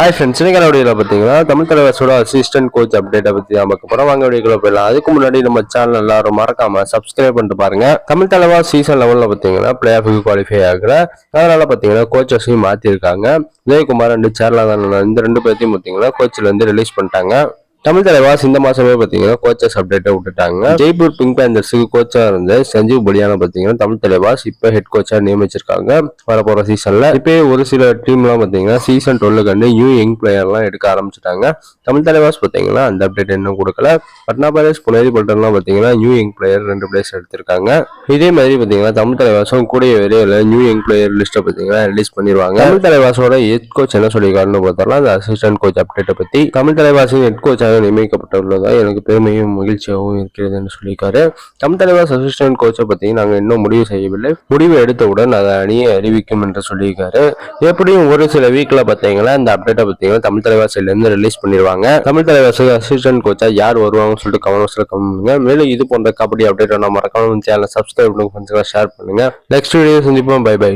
Hi friends இன்னைக்கு வீடியோவில் பார்த்தீங்கன்னா தமிழ் தலைவர்ஸோட அசிஸ்டன்ட் கோச் அப்டேட்டை பற்றி நம்ம பார்க்க வாங்க வீடியோக்குள்ள போயிடலாம். அதுக்கு முன்னாடி நம்ம சேனல் எல்லாரும் மறக்காம சப்ஸ்கிரைப் பண்ணிட்டு பாருங்க. தமிழ் தலைவா சீசன் லெவலில் பார்த்தீங்கன்னா பிளே ஆஃபுக்கு குவாலிஃபை ஆகிற அதனால பார்த்தீங்கன்னா கோச்சஸையும் மாற்றிருக்காங்க உதயகுமார் ரெண்டு சேர்ல இந்த ரெண்டு பேர்த்தையும் பார்த்தீங்கன்னா கோச்சில் வந்து ரிலீஸ் பண்ணிட்டாங்க. தமிழ் தலைவாஸ் இந்த மாசமே பார்த்தீங்கன்னா கோச்சஸ் அப்டேட்டை விட்டுட்டாங்க. ஜெய்ப்பூர் பிங்க் பேந்தர்ஸுக்கு கோச்சா இருந்த சஞ்சீவ் படியான பார்த்தீங்கன்னா தமிழ் தலைவாஸ் இப்போ ஹெட் கோச்சா நியமிச்சிருக்காங்க. வரப்போற சீசன்ல இப்போ ஒரு சில டீம்லாம் பார்த்தீங்கன்னா சீசன் டுவெல்லுக்கு நியூ யங் பிளேயர்லாம் எடுக்க ஆரம்பிச்சிட்டாங்க. தமிழ் தலைவாஸ் பார்த்தீங்கன்னா அந்த அப்டேட் இன்னும் கொடுக்கல. பட்னா பேலஸ் புனேரி பல்டன்லாம் பார்த்தீங்கன்னா நியூ யங் பிளேயர் ரெண்டு பிளேயர்ஸ் எடுத்திருக்காங்க. இதே மாதிரி பார்த்தீங்கன்னா தமிழ் தலைவாசம் கூடிய விரைவில் நியூ யங் பிளேயர் லிஸ்ட்டை பார்த்தீங்கன்னா ரிலீஸ் பண்ணிடுவாங்க தமிழ் தலைவாசோட ஹெட் கோச் என்ன சொல்லியிருக்காருன்னு பார்த்தோம்னா அந்த அசிஸ்டன்ட் கோச் அப்டேட்டை பற்றி தமிழ் தலைவாசின் ஹெட் கோச்சாக நியமிக்கப்பட்டுள்ளதா எனக்கு பெருமையும் மகிழ்ச்சியாகவும் இருக்கிறதுன்னு சொல்லியிருக்காரு. தமிழ் தலைவர் அசிஸ்டன்ட் கோச்சை பற்றி நாங்கள் இன்னும் முடிவு செய்யவில்லை. முடிவு எடுத்தவுடன் அதை அணியை அறிவிக்கும் என்று சொல்லியிருக்காரு. எப்படியும் ஒரு சில வீக்ல பார்த்தீங்கன்னா இந்த அப்டேட்டை பார்த்தீங்கன்னா தமிழ் தலைவாசில இருந்து ரிலீஸ் பண்ணிடுவாங்க தமிழ் தலைவாசி அசிஸ்டன்ட் கோச்சா யார் வருவாங்கன்னு சொல்லிட்டு கவனம் கமெண்ட் மேலும் இது போன்ற கபடி அப்டேட் நான் மறக்காம சேனலை சப்ஸ்கிரைப் பண்ணுங்க ஷேர் பண்ணுங்க. நெக்ஸ்ட் வீடியோ சந்திப்போம். Bye bye